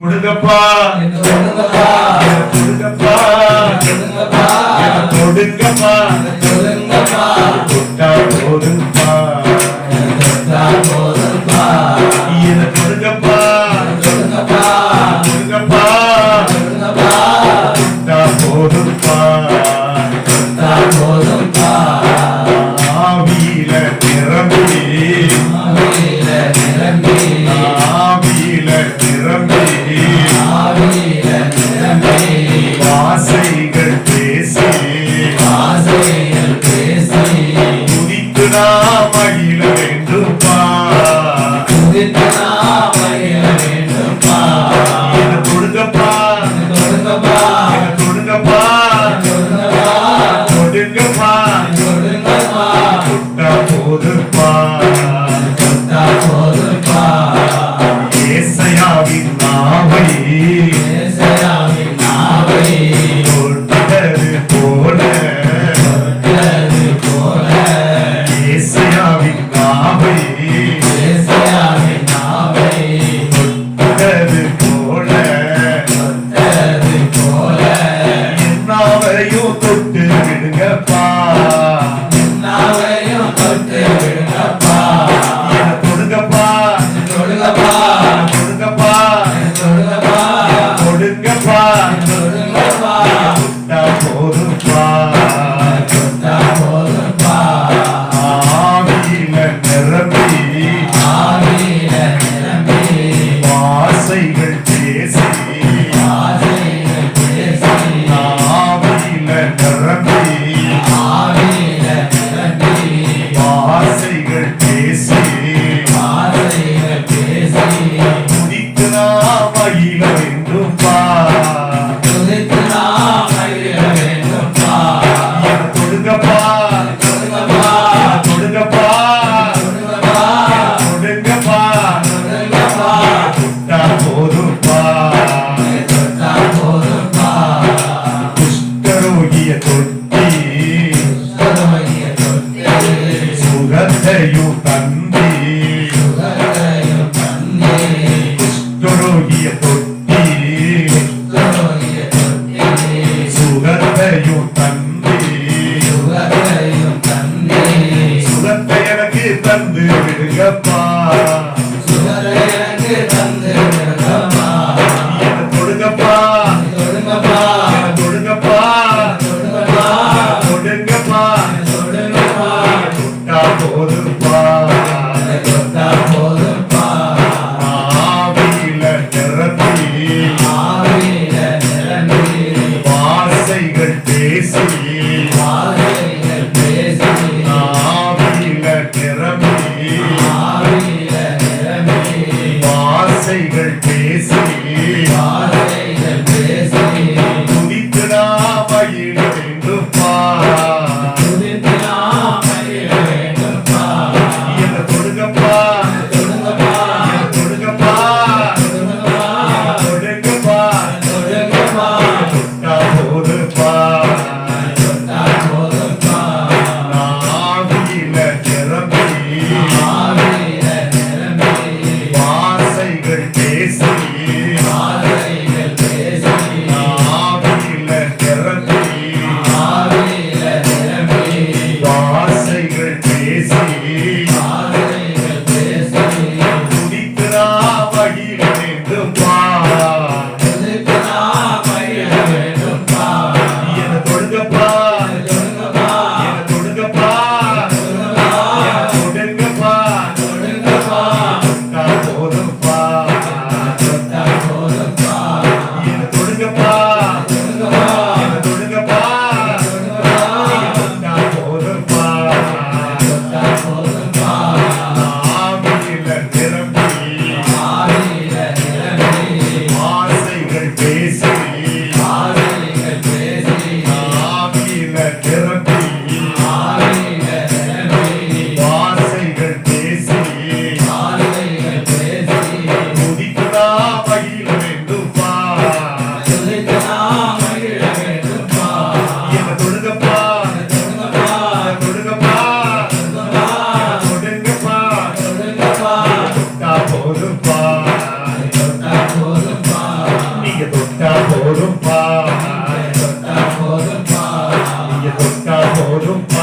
கொடுங்கப்பா கொடுங்கப்பா கொடுங்கப்பா கொடுங்கப்பா கொடுங்கப்பா கொடுங்கப்பா மகிழ வேண்டும் பா அவை Sen büyüdün yapma. não